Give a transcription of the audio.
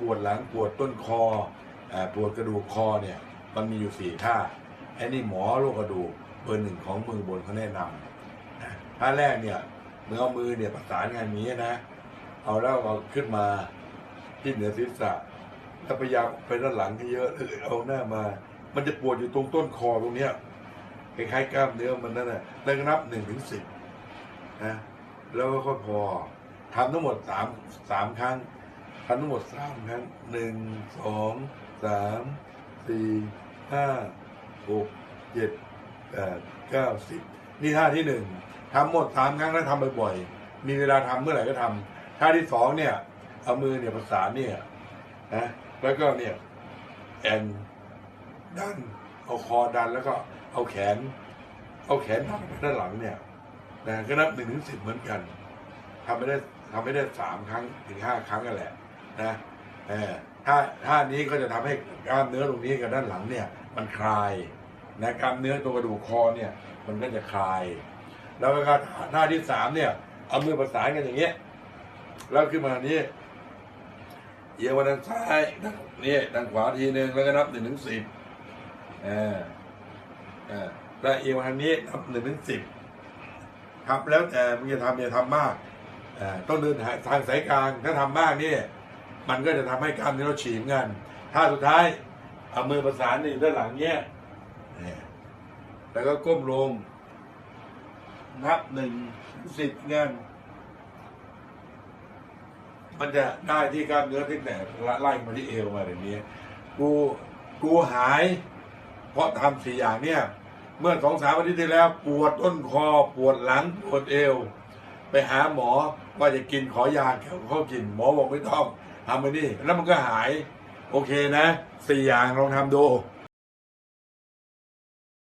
ปวดหลังปวดต้นคอปวดกระดูกคอเนี่ยมันมีอยู่สี่ท่าไอ้นี่หมอโรคกระดูกเบอร์หนึ่งของมือบนเขาแนะนำนะท่าแรกเนี่ยเมื่อเอามือเนี่ยประสานงานนี้นะ เอาแล้วเอาขึ้นมาที่เหนือศีรษะแล้วพยายามไปด้านหลังให้เยอะเลยเอาหน้ามา มันจะปวดอยู่ตรงต้นคอตรงเนี้ยคล้ายๆกล้ามเนื้อมันนั่นแหละแล้วก็นับหนึ่งถึงสิบนะแล้วก็ค่อยพอทำทั้งหมดสามสามครั้ง ทำทั้งหมดสามครั้งหนึ่งสองสามสี่ห้าหกเจ็ดแปดเก้าสิบนี่ท่าที่หนึ่งทำหมดสามครั้งแล้วทำบ่อยๆมีเวลาทำเมื่อไหร่ก็ทำท่าที่สองเนี่ยเอามือเนี่ยประสานเนี่ยนะแล้วก็เนี่ยแอนดันเอาคอดันแล้วก็เอาแขน เอาแขนทำไปด้านหลังเนี่ยนะก็นับหนึ่งถึงสิบเหมือนกันทำไม่ได้ทำไม่ได้สามครั้งถึงห้าครั้งกันแหละ นะเออถ้าท่านี้ก็จะทำให้กล้ามเนื้อตรงนี้กับด้านหลังเนี่ย มันคลายนะกล้ามเนื้อตัวกระดูกคอเนี่ย มันก็จะคลาย แล้วก็ท่าที่สามเนี่ยเอามือประสานกันอย่างเงี้ยแล้วขึ้นมานี้เอียงมาทางซ้ายนี่ทางขวาทีหนึ่งแล้วก็นับหนึ่งถึงสิบอ่าอ่าแล้วเอียงมาทางนี้นับหนึ่งถึงสิบครับแล้วแต่มึงจะทำอย่าทำมากอ่าต้องเดินทางสายกลางถ้าทำมากนี่ มันก็จะทำให้กล้ามเนื้อเราฉีกกันถ้าสุดท้ายเอามือประสานนี่ด้านหลังเนี้ยเนี่ยแล้วก็ก้มลง นับหนึ่งสิบเงี้ยมันจะได้ที่กล้ามเนื้อที่แต่ไล่มาที่เอวมาแบบนี้ กูกูหาย เพราะทำสี่อย่างเนี่ย เมื่อสองสามอาทิตย์ที่แล้ว ปวดต้นคอปวดหลังปวดเอว ไปหาหมอว่าจะกินขอยาเขาเขากินหมอบอกไม่ต้อง ทำไปนี่แล้วมันก็หาย โอเคนะสี่อย่างลองทำดู